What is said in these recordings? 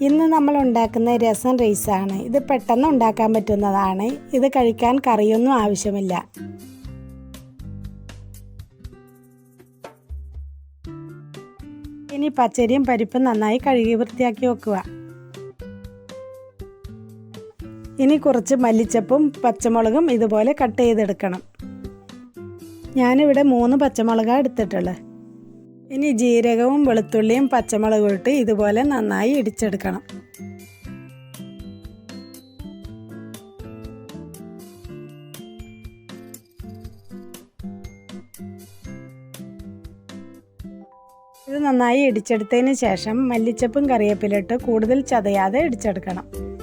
ഇന്ന് നമ്മൾ ഉണ്ടാക്കുന്ന രസം റൈസാണ്. ഇത് പെട്ടെന്ന് ഉണ്ടാക്കാൻ പറ്റുന്നതാണ്. ഇത് കഴിക്കാൻ കറിയൊന്നും ആവശ്യമില്ല. ഇനി പച്ചരിയും പരിപ്പും നന്നായി കഴുകി വൃത്തിയാക്കി വെക്കുക. ഇനി കുറച്ച് മല്ലിച്ചപ്പും പച്ചമുളകും ഇതുപോലെ കട്ട് ചെയ്തെടുക്കണം. ഞാനിവിടെ മൂന്ന് പച്ചമുളകാണ് എടുത്തിട്ടുള്ളത്. ഇനി ജീരകവും വെളുത്തുള്ളിയും പച്ചമുളകും ഇട്ട് ഇതുപോലെ നന്നായി ഇടിച്ചെടുക്കണം. ഇത് നന്നായി ഇടിച്ചെടുത്തതിന് ശേഷം മല്ലിച്ചപ്പും കറിവേപ്പിലിട്ട് കൂടുതൽ ചതയാതെ ഇടിച്ചെടുക്കണം.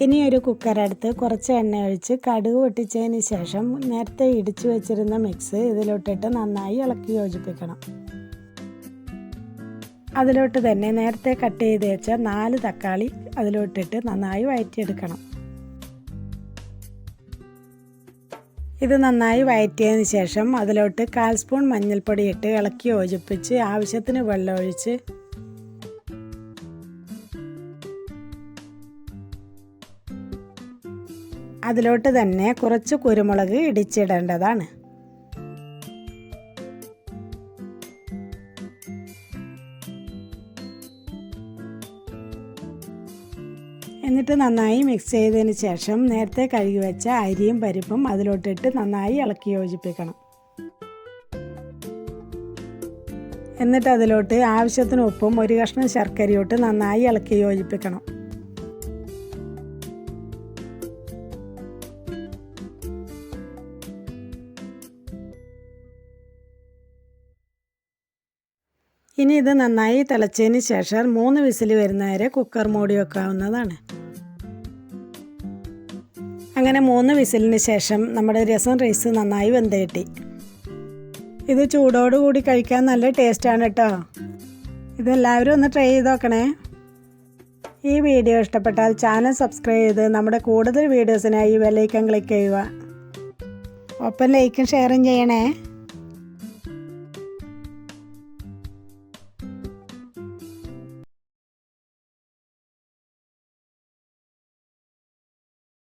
ഇനി ഒരു കുക്കറെടുത്ത് കുറച്ച് എണ്ണ ഒഴിച്ച് കടുക് പൊട്ടിച്ചതിന് ശേഷം നേരത്തെ ഇടിച്ചു വെച്ചിരുന്ന മിക്സ് ഇതിലോട്ടിട്ട് നന്നായി ഇളക്കി യോജിപ്പിക്കണം. അതിലോട്ട് തന്നെ നേരത്തെ കട്ട് ചെയ്ത് വെച്ച നാല് തക്കാളി അതിലോട്ടിട്ട് നന്നായി വഴറ്റിയെടുക്കണം ഇത് നന്നായി വഴറ്റിയതിന് ശേഷം അതിലോട്ട് കാൽ സ്പൂൺ മഞ്ഞൾപ്പൊടി ഇട്ട് ഇളക്കി യോജിപ്പിച്ച് ആവശ്യത്തിന് വെള്ളം ഒഴിച്ച് അതിലോട്ട് തന്നെ കുറച്ച് കുരുമുളക് ഇടിച്ചിടേണ്ടതാണ്. എന്നിട്ട് നന്നായി മിക്സ് ചെയ്തതിന് ശേഷം നേരത്തെ കഴുകി വെച്ച അരിയും പരിപ്പും അതിലോട്ടിട്ട് നന്നായി ഇളക്കി യോജിപ്പിക്കണം. എന്നിട്ട് അതിലോട്ട് ആവശ്യത്തിന് ഉപ്പും ഒരു കഷ്ണം ശർക്കരയോട്ട് നന്നായി ഇളക്കി യോജിപ്പിക്കണം. ഇനി ഇത് നന്നായി തിളച്ചതിന് ശേഷം മൂന്ന് വിസിൽ വരുന്നവരെ കുക്കർ മൂടി വെക്കാവുന്നതാണ്. അങ്ങനെ മൂന്ന് വിസിലിന് ശേഷം നമ്മുടെ രസം റൈസ് നന്നായി വെന്ത് കിട്ടി. ഇത് ചൂടോടുകൂടി കഴിക്കാൻ നല്ല ടേസ്റ്റാണ് കേട്ടോ ഇതെല്ലാവരും ഒന്ന് ട്രൈ ചെയ്ത് നോക്കണേ. ഈ വീഡിയോ ഇഷ്ടപ്പെട്ടാൽ ചാനൽ സബ്സ്ക്രൈബ് ചെയ്ത് നമ്മുടെ കൂടുതൽ വീഡിയോസിനായി ബെല്ലൈക്കൺ ക്ലിക്ക് ചെയ്യുക. ഒപ്പം ലൈക്കും ഷെയറും ചെയ്യണേ.